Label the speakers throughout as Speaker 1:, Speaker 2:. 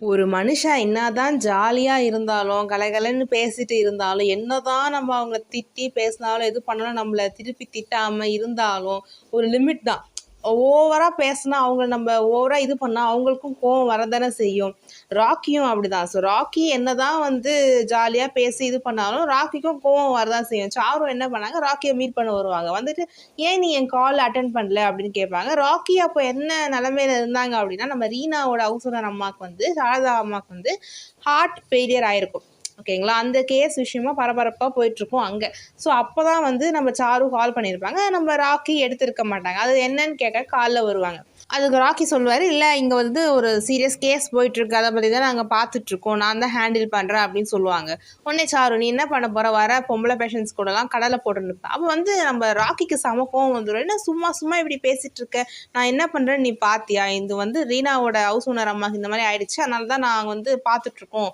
Speaker 1: ஒரு மனுஷன் என்னதான் ஜாலியாக இருந்தாலும் கலகலன்னு பேசிட்டு இருந்தாலும் என்னதான் நம்ம அவங்கள திட்டி பேசினாலும் எது பண்ணாலும் நம்மளை திருப்பி திட்டாமல் இருந்தாலும் ஒரு லிமிட் தான். ஓவராக பேசினா அவங்க நம்ம ஓவராக இது பண்ணால் அவங்களுக்கும் கோவம் வரதானே செய்யும். ராக்கியும் அப்படிதான். ஸோ ராக்கி என்ன தான் வந்து ஜாலியாக பேசி இது பண்ணாலும் ராக்கிக்கும் கோவம் வரதான் செய்யும். சாரும் என்ன பண்ணாங்க? ராக்கியை மீட் பண்ண வருவாங்க. வந்துட்டு ஏன் நீ என் கால் அட்டன் பண்ணல? அப்படின்னு கேட்பாங்க. ராக்கி அப்போ என்ன நிலமையில இருந்தாங்க அப்படின்னா நம்ம ரீனாவோட ஹவுசனர் அம்மாவுக்கு வந்து சாரதா அம்மாவுக்கு வந்து ஹார்ட் ஃபெயிலியர் ஆயிருக்கும். ஓகேங்களா? அந்த கேஸ் விஷயமா பரபரப்பாக போயிட்டுருக்கும் அங்கே. ஸோ அப்போ தான் வந்து நம்ம சாரு கால் பண்ணியிருப்பாங்க நம்ம ராக்கி எடுத்திருக்க மாட்டாங்க. அது என்னன்னு கேட்க காலில் வருவாங்க. அதுக்கு ராக்கி சொல்லுவார் இல்லை இங்கே வந்து ஒரு சீரியஸ் கேஸ் போயிட்டுருக்கு. அதை பற்றி தான் நாங்கள் பார்த்துட்ருக்கோம் நான் தான் ஹேண்டில் பண்ணுறேன் அப்படின்னு சொல்லுவாங்க. உடனே சாரு நீ என்ன பண்ண போகிற வர பொம்பளை பேஷண்ட்ஸ் கூடலாம் கடலை போட்டுருப்பேன் அப்போ வந்து நம்ம ராக்கிக்கு சம கோவம் வந்துடும் என்ன சும்மா சும்மா இப்படி பேசிகிட்டு இருக்க நான் என்ன பண்ணுறேன்னு நீ பார்த்தியா இது வந்து ரீனாவோட ஹவுஸ் ஓனர் அம்மாக்கு இந்த மாதிரி ஆயிடுச்சு. அதனால தான் நாங்கள் வந்து பார்த்துட்ருக்கோம்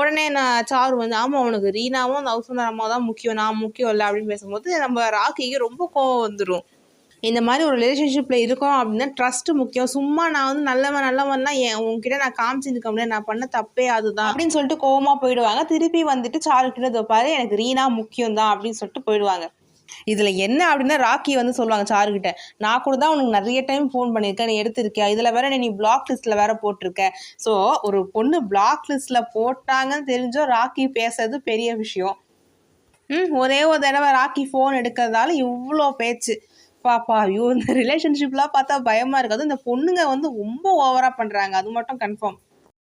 Speaker 1: உடனே நான் சாரு வந்து ஆமாம் உனக்கு ரீனாவும் அந்த ஹவுஸ் ஓனர் அம்மா தான் முக்கியம். நான் முக்கியம் இல்லை. அப்படின்னு பேசும்போது நம்ம ராக்கிக்கு ரொம்ப கோவம் வந்துடும் இந்த மாதிரி ஒரு ரிலேஷன்ஷிப்பில் இருக்கோம் அப்படின்னா ட்ரஸ்ட்டு முக்கியம். சும்மா நான் வந்து நல்லவன் நல்லவன்லாம் என் உங்ககிட்ட நான் காமிச்சிருக்க முடியாது நான் பண்ண தப்பே அதுதான். அப்படின்னு சொல்லிட்டு கோவமாக போயிடுவாங்க. திருப்பி வந்துட்டு சாருக்கிட்ட தோப்பாரு. எனக்கு ரீனா முக்கியம் தான் அப்படின்னு சொல்லிட்டு போயிடுவாங்க. இதில் என்ன அப்படின்னா ராக்கி வந்து சொல்லுவாங்க சாருக்கிட்ட நான் கூட தான் உனக்கு நிறைய டைம் ஃபோன் பண்ணியிருக்கேன். நீ எடுத்திருக்கேன் இதில் வேற நீ பிளாக் லிஸ்ட்டில் வேற போட்டிருக்க. ஸோ ஒரு பொண்ணு பிளாக் லிஸ்ட்டில் போட்டாங்கன்னு தெரிஞ்சோ ராக்கி பேசுறது பெரிய விஷயம். ம் ஒரே ஒரு தடவை ராக்கி ஃபோன் எடுக்கிறதால இவ்வளோ பேச்சு. பாப்பா ஐயோ இந்த ரிலேஷன்ஷிப்லாம் பார்த்தா பயமாக இருக்காது. இந்த பொண்ணுங்க வந்து ரொம்ப ஓவராக பண்ணுறாங்க அது மட்டும் கன்ஃபார்ம்